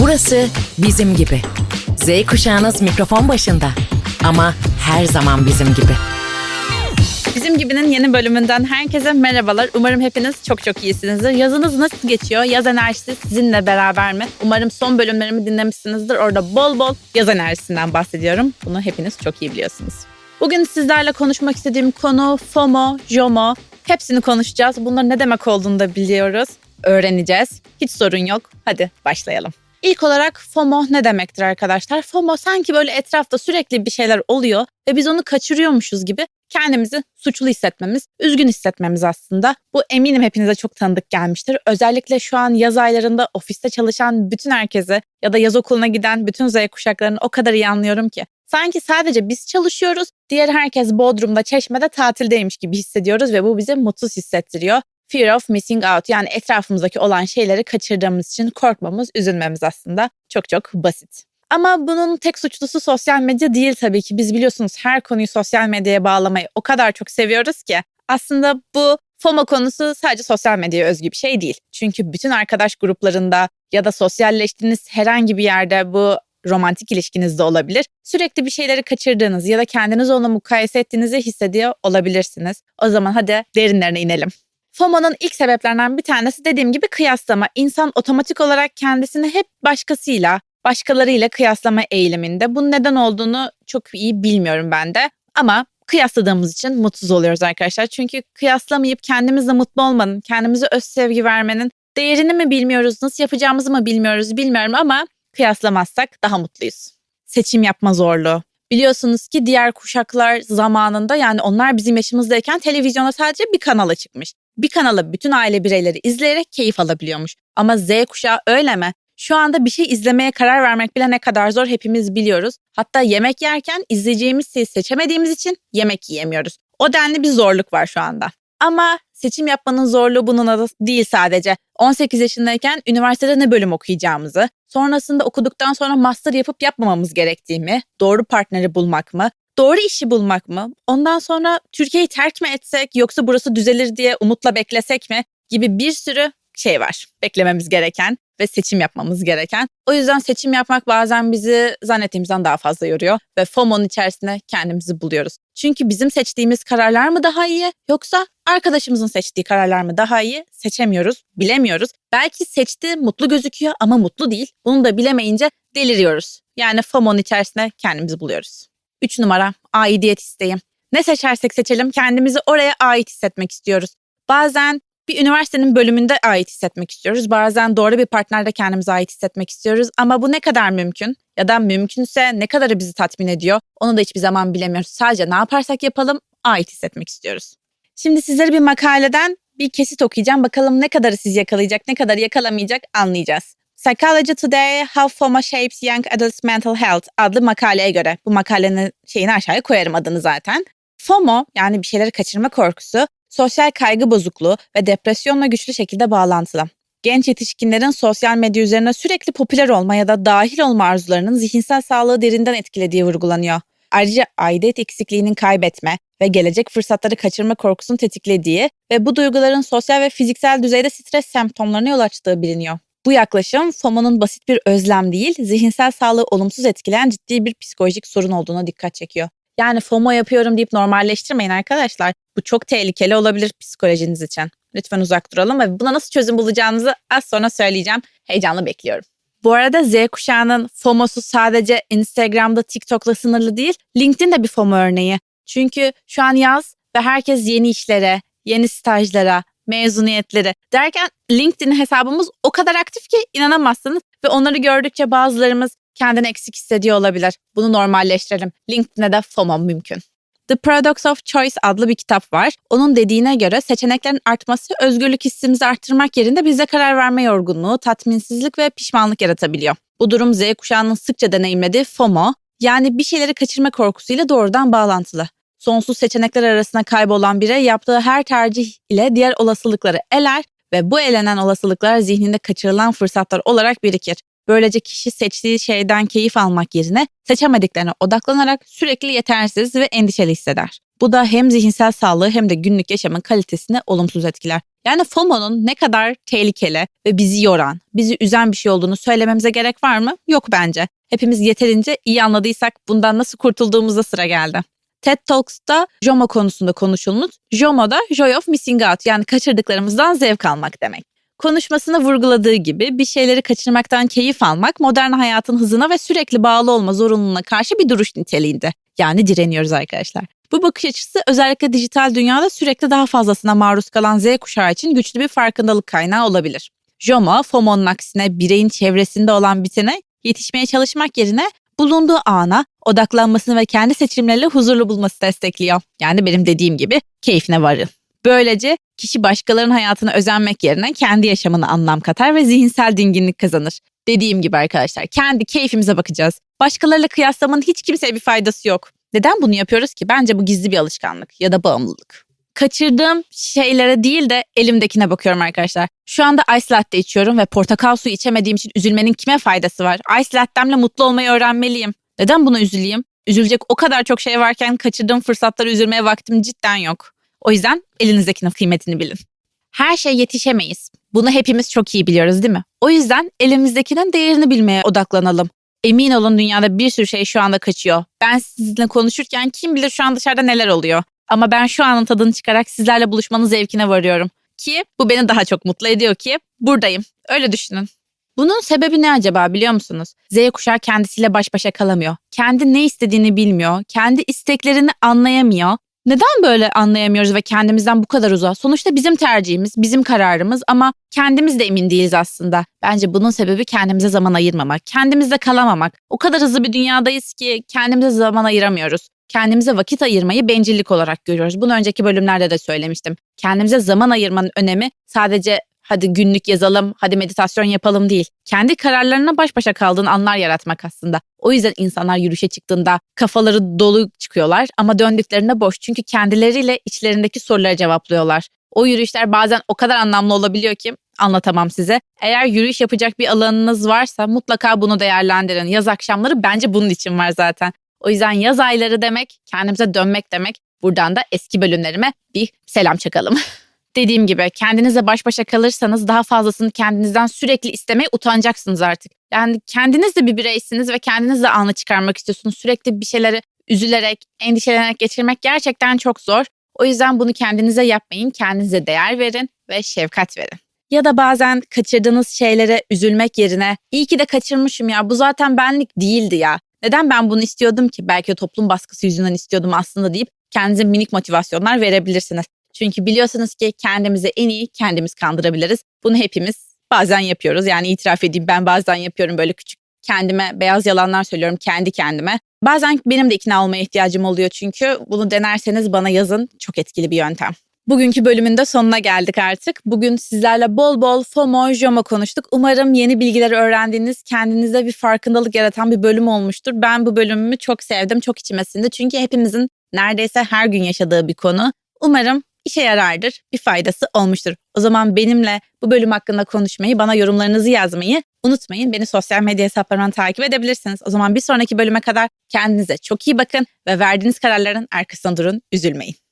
Burası bizim gibi. Z kuşağınız mikrofon başında. Ama her zaman bizim gibi. Bizim gibinin yeni bölümünden herkese merhabalar. Umarım hepiniz çok çok iyisinizdir. Yazınız nasıl geçiyor? Yaz enerjisi sizinle beraber mi? Umarım son bölümlerimi dinlemişsinizdir. Orada bol bol yaz enerjisinden bahsediyorum. Bunu hepiniz çok iyi biliyorsunuz. Bugün sizlerle konuşmak istediğim konu FOMO, JOMO. Hepsini konuşacağız. Bunların ne demek olduğunu da biliyoruz. Öğreneceğiz. Hiç sorun yok. Hadi başlayalım. İlk olarak FOMO ne demektir arkadaşlar? FOMO sanki böyle etrafta sürekli bir şeyler oluyor ve biz onu kaçırıyormuşuz gibi kendimizi suçlu hissetmemiz, üzgün hissetmemiz aslında. Bu eminim hepinize çok tanıdık gelmiştir. Özellikle şu an yaz aylarında ofiste çalışan bütün herkese ya da yaz okuluna giden bütün Z kuşaklarını o kadar iyi anlıyorum ki. Sanki sadece biz çalışıyoruz, diğer herkes Bodrum'da, Çeşme'de tatildeymiş gibi hissediyoruz ve bu bizi mutsuz hissettiriyor. Fear of missing out yani etrafımızdaki olan şeyleri kaçırdığımız için korkmamız, üzülmemiz aslında çok çok basit. Ama bunun tek suçlusu sosyal medya değil tabii ki. Biz biliyorsunuz her konuyu sosyal medyaya bağlamayı o kadar çok seviyoruz ki. Aslında bu FOMO konusu sadece sosyal medyaya özgü bir şey değil. Çünkü bütün arkadaş gruplarında ya da sosyalleştiğiniz herhangi bir yerde bu romantik ilişkinizde olabilir. Sürekli bir şeyleri kaçırdığınız ya da kendiniz onunla mukayese ettiğinizi hissediyor olabilirsiniz. O zaman hadi derinlerine inelim. FOMO'nun ilk sebeplerinden bir tanesi dediğim gibi kıyaslama. İnsan otomatik olarak kendisini hep başkasıyla, başkalarıyla kıyaslama eğiliminde. Bunun neden olduğunu çok iyi bilmiyorum ben de. Ama kıyasladığımız için mutsuz oluyoruz arkadaşlar. Çünkü kıyaslamayıp kendimizle mutlu olmanın, kendimize öz sevgi vermenin değerini mi bilmiyoruz, nasıl yapacağımızı mı bilmiyoruz bilmiyorum ama kıyaslamazsak daha mutluyuz. Seçim yapma zorluğu. Biliyorsunuz ki diğer kuşaklar zamanında yani onlar bizim yaşımızdayken televizyona sadece bir kanala çıkmış. Bir kanala bütün aile bireyleri izleyerek keyif alabiliyormuş. Ama Z kuşağı öyle mi? Şu anda bir şey izlemeye karar vermek bile ne kadar zor hepimiz biliyoruz. Hatta yemek yerken izleyeceğimiz şeyi seçemediğimiz için yemek yiyemiyoruz. O denli bir zorluk var şu anda. Ama seçim yapmanın zorluğu bunun adı değil sadece. 18 yaşındayken üniversitede ne bölüm okuyacağımızı, sonrasında okuduktan sonra master yapıp yapmamamız gerektiğimi, doğru partneri bulmak mı, doğru işi bulmak mı, ondan sonra Türkiye'yi terk mi etsek yoksa burası düzelir diye umutla beklesek mi gibi bir sürü şey var beklememiz gereken ve seçim yapmamız gereken. O yüzden seçim yapmak bazen bizi zannettiğimizden daha fazla yoruyor ve FOMO'nun içerisinde kendimizi buluyoruz. Çünkü bizim seçtiğimiz kararlar mı daha iyi yoksa arkadaşımızın seçtiği kararlar mı daha iyi seçemiyoruz, bilemiyoruz. Belki seçti mutlu gözüküyor ama mutlu değil. Bunu da bilemeyince deliriyoruz. Yani FOMO'nun içerisinde kendimizi buluyoruz. 3 numara aidiyet isteği. Ne seçersek seçelim kendimizi oraya ait hissetmek istiyoruz. Bazen bir üniversitenin bölümünde ait hissetmek istiyoruz. Bazen doğru bir partnerde kendimize ait hissetmek istiyoruz. Ama bu ne kadar mümkün? Ya da mümkünse ne kadarı bizi tatmin ediyor? Onu da hiçbir zaman bilemiyoruz. Sadece ne yaparsak yapalım ait hissetmek istiyoruz. Şimdi sizlere bir makaleden bir kesit okuyacağım. Bakalım ne kadarı sizi yakalayacak, ne kadarı yakalamayacak anlayacağız. Psychology Today How FOMO Shapes Young Adults Mental Health adlı makaleye göre. Bu makalenin şeyini aşağıya koyarım adını zaten. FOMO yani bir şeyleri kaçırma korkusu sosyal kaygı bozukluğu ve depresyonla güçlü şekilde bağlantılı. Genç yetişkinlerin sosyal medya üzerine sürekli popüler olma ya da dahil olma arzularının zihinsel sağlığı derinden etkilediği vurgulanıyor. Ayrıca aidiyet eksikliğinin kaybetme ve gelecek fırsatları kaçırma korkusunu tetiklediği ve bu duyguların sosyal ve fiziksel düzeyde stres semptomlarına yol açtığı biliniyor. Bu yaklaşım FOMO'nun basit bir özlem değil, zihinsel sağlığı olumsuz etkileyen ciddi bir psikolojik sorun olduğuna dikkat çekiyor. Yani FOMO yapıyorum deyip normalleştirmeyin arkadaşlar. Bu çok tehlikeli olabilir psikolojiniz için. Lütfen uzak duralım ve buna nasıl çözüm bulacağınızı az sonra söyleyeceğim. Heyecanla bekliyorum. Bu arada Z kuşağının FOMO'su sadece Instagram'da, TikTok'la sınırlı değil. LinkedIn de bir FOMO örneği. Çünkü şu an yaz ve herkes yeni işlere, yeni stajlara, mezuniyetlere derken LinkedIn hesabımız o kadar aktif ki inanamazsınız ve onları gördükçe bazılarımız kendini eksik hissediyor olabilir. Bunu normalleştirelim. LinkedIn'e de FOMO mümkün. The Paradox of Choice adlı bir kitap var. Onun dediğine göre seçeneklerin artması özgürlük hissimizi arttırmak yerine bize karar verme yorgunluğu, tatminsizlik ve pişmanlık yaratabiliyor. Bu durum Z kuşağının sıkça deneyimlediği FOMO, yani bir şeyleri kaçırma korkusuyla doğrudan bağlantılı. Sonsuz seçenekler arasında kaybolan birey yaptığı her tercih ile diğer olasılıkları eler ve bu elenen olasılıklar zihninde kaçırılan fırsatlar olarak birikir. Böylece kişi seçtiği şeyden keyif almak yerine seçemediklerine odaklanarak sürekli yetersiz ve endişeli hisseder. Bu da hem zihinsel sağlığı hem de günlük yaşamın kalitesini olumsuz etkiler. Yani FOMO'nun ne kadar tehlikeli ve bizi yoran, bizi üzen bir şey olduğunu söylememize gerek var mı? Yok bence. Hepimiz yeterince iyi anladıysak bundan nasıl kurtulduğumuzda sıra geldi. TED Talks'ta JOMO konusunda konuşulmuş. JOMO da Joy of Missing Out yani kaçırdıklarımızdan zevk almak demek. Konuşmasında vurguladığı gibi bir şeyleri kaçırmaktan keyif almak modern hayatın hızına ve sürekli bağlı olma zorunluluğuna karşı bir duruş niteliğinde. Yani direniyoruz arkadaşlar. Bu bakış açısı özellikle dijital dünyada sürekli daha fazlasına maruz kalan Z kuşağı için güçlü bir farkındalık kaynağı olabilir. JOMO, FOMO'nun aksine bireyin çevresinde olan bitene yetişmeye çalışmak yerine bulunduğu ana odaklanmasını ve kendi seçimleriyle huzurlu bulması destekliyor. Yani benim dediğim gibi keyfine varın. Böylece kişi başkalarının hayatına özenmek yerine kendi yaşamına anlam katar ve zihinsel dinginlik kazanır. Dediğim gibi arkadaşlar kendi keyfimize bakacağız. Başkalarıyla kıyaslamanın hiç kimseye bir faydası yok. Neden bunu yapıyoruz ki? Bence bu gizli bir alışkanlık ya da bağımlılık. Kaçırdığım şeylere değil de elimdekine bakıyorum arkadaşlar. Şu anda ice latte içiyorum ve portakal suyu içemediğim için üzülmenin kime faydası var? Ice lattemle mutlu olmayı öğrenmeliyim. Neden buna üzüleyim? Üzülecek o kadar çok şey varken kaçırdığım fırsatlara üzülmeye vaktim cidden yok. O yüzden elinizdekinin kıymetini bilin. Her şey yetişemeyiz. Bunu hepimiz çok iyi biliyoruz değil mi? O yüzden elimizdekinin değerini bilmeye odaklanalım. Emin olun dünyada bir sürü şey şu anda kaçıyor. Ben sizinle konuşurken kim bilir şu an dışarıda neler oluyor. Ama ben şu anın tadını çıkarak sizlerle buluşmanın zevkine varıyorum. Ki bu beni daha çok mutlu ediyor ki buradayım. Öyle düşünün. Bunun sebebi ne acaba biliyor musunuz? Z kuşağı kendisiyle baş başa kalamıyor. Kendi ne istediğini bilmiyor. Kendi isteklerini anlayamıyor. Neden böyle anlayamıyoruz ve kendimizden bu kadar uzak? Sonuçta bizim tercihimiz, bizim kararımız ama kendimiz de emin değiliz aslında. Bence bunun sebebi kendimize zaman ayırmamak, kendimizde kalamamak. O kadar hızlı bir dünyadayız ki kendimize zaman ayıramıyoruz. Kendimize vakit ayırmayı bencillik olarak görüyoruz. Bunu önceki bölümlerde de söylemiştim. Kendimize zaman ayırmanın önemi sadece hadi günlük yazalım, hadi meditasyon yapalım değil. Kendi kararlarına baş başa kaldığın anlar yaratmak aslında. O yüzden insanlar yürüyüşe çıktığında kafaları dolu çıkıyorlar ama döndüklerinde boş. Çünkü kendileriyle içlerindeki soruları cevaplıyorlar. O yürüyüşler bazen o kadar anlamlı olabiliyor ki anlatamam size. Eğer yürüyüş yapacak bir alanınız varsa mutlaka bunu değerlendirin. Yaz akşamları bence bunun için var zaten. O yüzden yaz ayları demek, kendimize dönmek demek. Buradan da eski bölümlerime bir selam çakalım. Dediğim gibi kendinizle baş başa kalırsanız daha fazlasını kendinizden sürekli istemeye utanacaksınız artık. Yani kendiniz de bir bireysiniz ve kendiniz de anı çıkarmak istiyorsunuz. Sürekli bir şeyleri üzülerek, endişelenerek geçirmek gerçekten çok zor. O yüzden bunu kendinize yapmayın. Kendinize değer verin ve şefkat verin. Ya da bazen kaçırdığınız şeylere üzülmek yerine iyi ki de kaçırmışım ya bu zaten benlik değildi ya. Neden ben bunu istiyordum ki? Belki de toplum baskısı yüzünden istiyordum aslında deyip kendinize minik motivasyonlar verebilirsiniz. Çünkü biliyorsunuz ki kendimizi en iyi kendimiz kandırabiliriz. Bunu hepimiz bazen yapıyoruz. Yani itiraf edeyim ben bazen yapıyorum böyle küçük kendime beyaz yalanlar söylüyorum kendi kendime. Bazen benim de ikna olmaya ihtiyacım oluyor çünkü bunu denerseniz bana yazın çok etkili bir yöntem. Bugünkü bölümün de sonuna geldik artık. Bugün sizlerle bol bol FOMO, JOMO konuştuk. Umarım yeni bilgileri öğrendiğiniz, kendinize bir farkındalık yaratan bir bölüm olmuştur. Ben bu bölümümü çok sevdim, çok içime sindi. Çünkü hepimizin neredeyse her gün yaşadığı bir konu. Umarım işe yarardır, bir faydası olmuştur. O zaman benimle bu bölüm hakkında konuşmayı, bana yorumlarınızı yazmayı unutmayın. Beni sosyal medya hesaplarından takip edebilirsiniz. O zaman bir sonraki bölüme kadar kendinize çok iyi bakın ve verdiğiniz kararların arkasında durun, üzülmeyin.